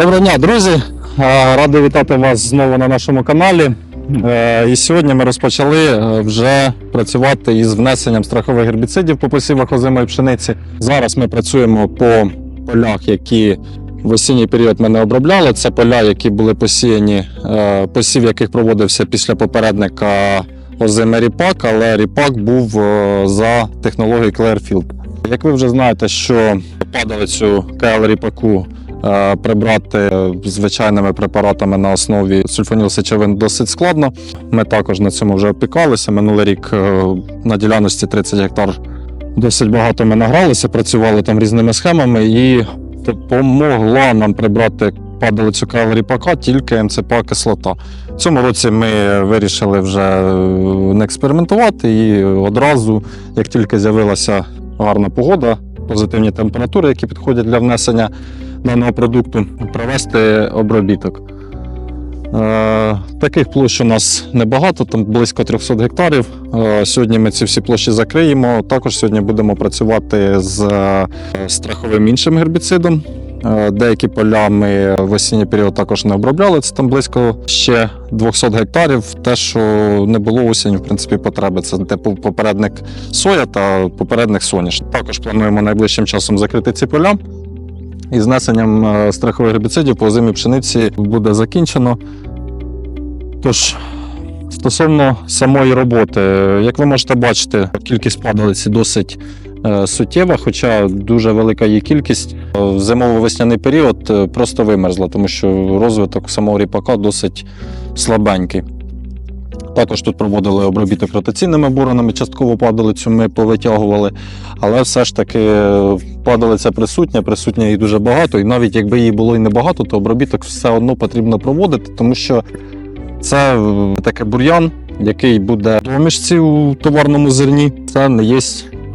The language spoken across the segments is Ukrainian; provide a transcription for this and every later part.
Доброго дня, друзі! Радий вітати вас знову на нашому каналі. Е, І сьогодні ми розпочали е, вже працювати із внесенням страхових гербіцидів по посівах озимої пшениці. Зараз ми працюємо по полях, які в осінній період ми не обробляли. Це поля, які були посіяні, е, посів яких проводився після попередника озиме ріпак, але ріпак був за технологією Clearfield. Як ви вже знаєте, що падалицю КЛ ріпаку прибрати звичайними препаратами на основі сульфанілсечовин досить складно. Ми також на цьому вже опікалися. Минулий рік е, на ділянності 30 гектар досить багато ми награлися, працювали там різними схемами і допомогла нам прибрати падалицю ріпака тільки МЦП кислота. Цьому році ми вирішили вже е, не експериментувати і одразу, як тільки з'явилася гарна погода, позитивні температури, які підходять для внесення даного продукту, провести обробіток. Е, таких площ у нас небагато, там близько 300 гектарів. Е, сьогодні ми ці всі площі закриємо. Також сьогодні будемо працювати з е, страховим іншим гербіцидом. Деякі поля ми в осінній період також не обробляли. Це там близько ще 200 гектарів. Те, що не було осінь, в принципі, потреби. Це типу попередник соя та попередник соняшник. Також плануємо найближчим часом закрити ці поля. І знесенням е, страхових гербіцидів по озимій пшениці буде закінчено. Тож, стосовно самої роботи, як ви можете бачити, кількість падалиці досить е, суттєва, хоча дуже велика її кількість. В зимово-весняний період е, просто вимерзла, тому що розвиток самого ріпака досить слабенький. Також тут проводили обробіток ротаційними буронами, частково падалицю ми повитягували, але все ж таки е, падалиця присутня, присутня її дуже багато, і навіть якби її було і небагато, то обробіток все одно потрібно проводити, тому що це е, таке бур'ян, який буде в домішці у товарному зерні. Це не є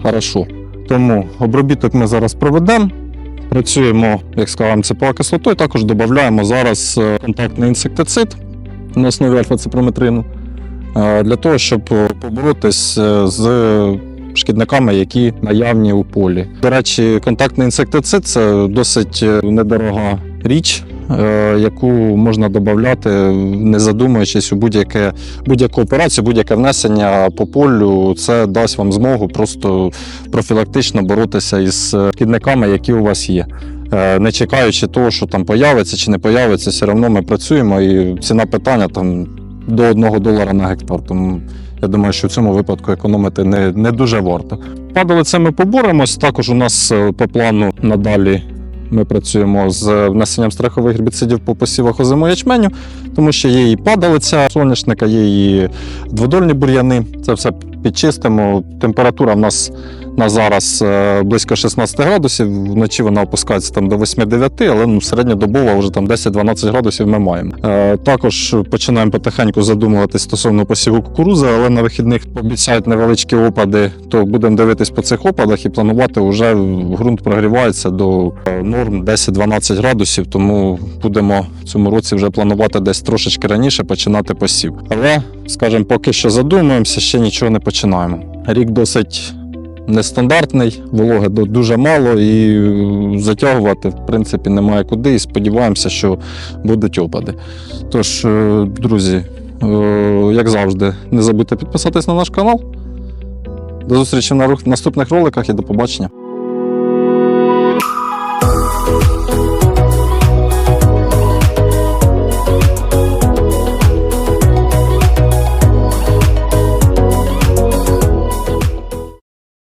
хорошо. Тому обробіток ми зараз проведемо. Працюємо, як сказав, МЦПА кислотою. Також додаємо зараз е, контактний інсектицид на основі альфа-ципрометрину для того, щоб е, поборотись е, з шкідниками, які наявні у полі. До речі, контактний інсектицид це досить е, недорога річ, яку можна додати, не задумуючись у будь-яке будь-яку операцію, будь-яке внесення по полю. Це дасть вам змогу просто профілактично боротися із шкідниками, які у вас є. Не чекаючи того, що там появиться чи не появиться, все одно ми працюємо і ціна питання там до 1 долара на гектар. Тому я думаю, що в цьому випадку економити не, не дуже варто. Падалиця ми поборемось. Також у нас е, по плану надалі ми працюємо з внесенням страхових гербіцидів по посівах озимого ячменю, тому що є і падалиця соняшника, є і дводольні бур'яни. Це все підчистимо. Температура в нас на зараз е, близько 16 градусів. Вночі вона опускається там до 8-9, але ну, середньодобово вже там 10-12 градусів ми маємо. Е, також починаємо потихеньку задумуватись стосовно посіву кукурузи, але на вихідних обіцяють невеличкі опади, то будемо дивитись по цих опадах і планувати вже ґрунт прогрівається до е, норм 10-12 градусів, тому будемо в цьому році вже планувати десь трошечки раніше починати посів. Але, скажімо, поки що задумуємося, ще нічого не починаємо. Рік досить нестандартний, вологи дуже мало і затягувати в принципі немає куди. І сподіваємося, що будуть опади. Тож, е, друзі, е, як завжди, не забудьте підписатись на наш канал. До зустрічі на наступних роликах і до побачення.